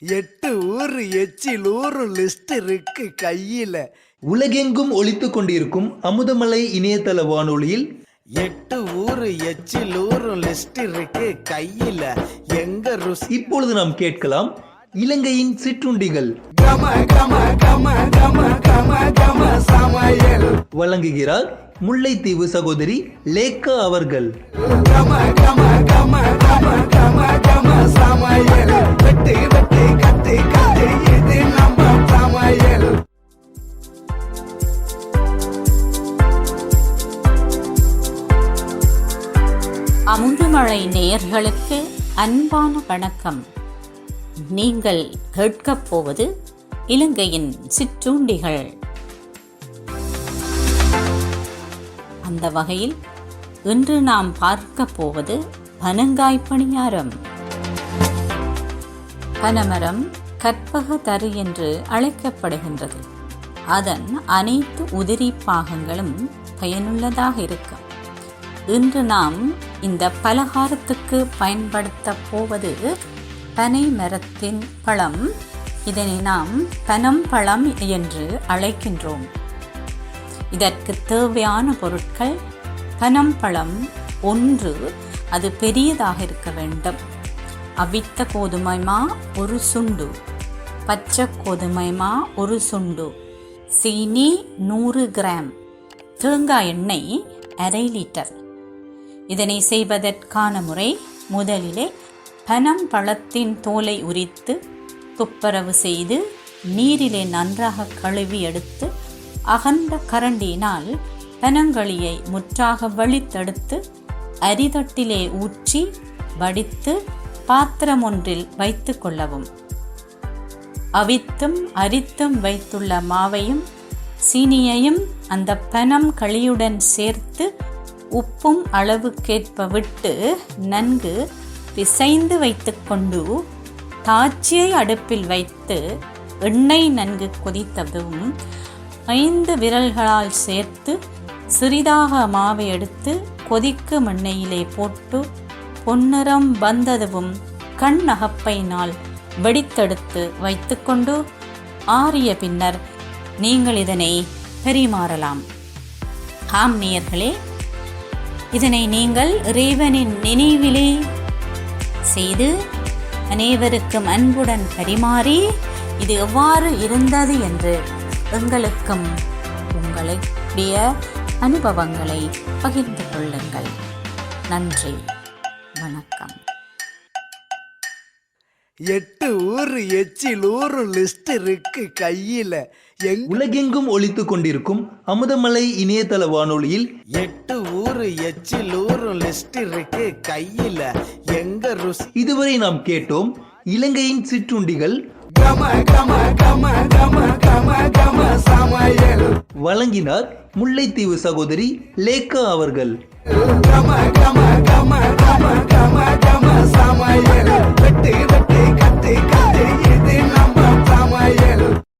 எட்டு ஊரு எச்சில் ஊரு லிஸ்ட் இருக்கு கையில. உலகெங்கும் ஒலித்துக் கொண்டிருக்கும் அமுதமலை இணையதள வானொலியில் எட்டு ஊரு எச்சில் ஊரு லிஸ்ட் இருக்கு கையில. எங்க ருசி இப்பொழுது நாம் கேட்கலாம் இலங்கையின் சிற்றுண்டிகள். கம கம கம கம கம கம சமையல். வழங்குகிறார் முல்லைத்தீவு சகோதரி லேக்கா அவர்கள். கம கம கம கம கம கம சமையல். வெட்டி வெட்டி அமுதமழை நேயர்களுக்கு அன்பான வணக்கம். நீங்கள் கேட்கப் போவது இலங்கையின் சிற்றூண்டிகள். அந்த வகையில் இன்று நாம் பார்க்க போவது பனங்காய் பணியாரம். பனமரம் கற்பக தரு என்று அழைக்கப்படுகின்றது. அதன் அனைத்து உதிரி பாகங்களும் பயனுள்ளதாக இருக்கும் இன்று நாம் இந்த பலகாரத்துக்கு பயன்படுத்த போவது பனை மரத்தின் பழம். இதனை நாம் பனம் பழம் என்று அழைக்கின்றோம். இதற்கு தேவையான பொருட்கள் பனம் பழம் ஒன்று அது பெரியதாக இருக்க வேண்டும். அவித்த கோதுமைமா ஒரு சுண்டு பச்சை கோதுமைமா ஒரு சுண்டு சீனி நூறு கிராம் தேங்காய் எண்ணெய் அரை லிட்டர். இதனை செய்வதற்கான முறை முதலிலே பனம் பழத்தின் தோலை உரித்து துப்புரவு செய்து நீரிலே நன்றாக கழுவி எடுத்து அகன்ற கரண்டியினால் பனங்களியை முற்றாக வழித்தெடுத்து அரிதட்டிலே ஊற்றி வடித்து பாத்திரம் ஒன்றில் வைத்து கொள்ளவும். அவித்தும் அரித்தும் வைத்துள்ள மாவையும் சீனியையும் அந்த பனம் களியுடன் சேர்த்து உப்பும் அளவுக்கேற்ப விட்டு நன்கு பிசைந்து வைத்துக்கொண்டு தாச்சியை அடுப்பில் வைத்து எண்ணெய் நன்கு கொதித்ததும் ஐந்து விரல்களால் சேர்த்து சிறிதாக மாவை எடுத்து கொதிக்கும் எண்ணெயிலே போட்டு பொன்னிறம் வந்ததும் கண் அகப்பையினால் வெடித்தெடுத்து வைத்துக்கொண்டு ஆறிய பின்னர் நீங்கள் இதனை பெரிமாறலாம். ஆம் நேயர்களே இதனை நீங்கள் இறைவனின் நினைவிலே செய்து அனைவருக்கும் அன்புடன் பரிமாறி இது எவ்வாறு இருந்தது என்று எங்களுக்கும் உங்களுடைய அனுபவங்களை பகிர்ந்து கொள்ளுங்கள். நன்றி. வணக்கம். எட்டு ஊரு எச்சில் ஊரு லிஸ்ட் இருக்கு கையில. உலகெங்கும் ஒலித்துக் கொண்டிருக்கும் அமுதமலை இணையதள வானொலியில் எட்டு ஊரு எச்சில் ஊரு லிஸ்ட் இருக்கு கையில. எங்க ருசி இதுவரை நாம் கேட்டோம் இலங்கையின் சிற்றுண்டிகள். வழங்கினார் முல்லைத்தீவு சகோதரி லேக்கா அவர்கள்.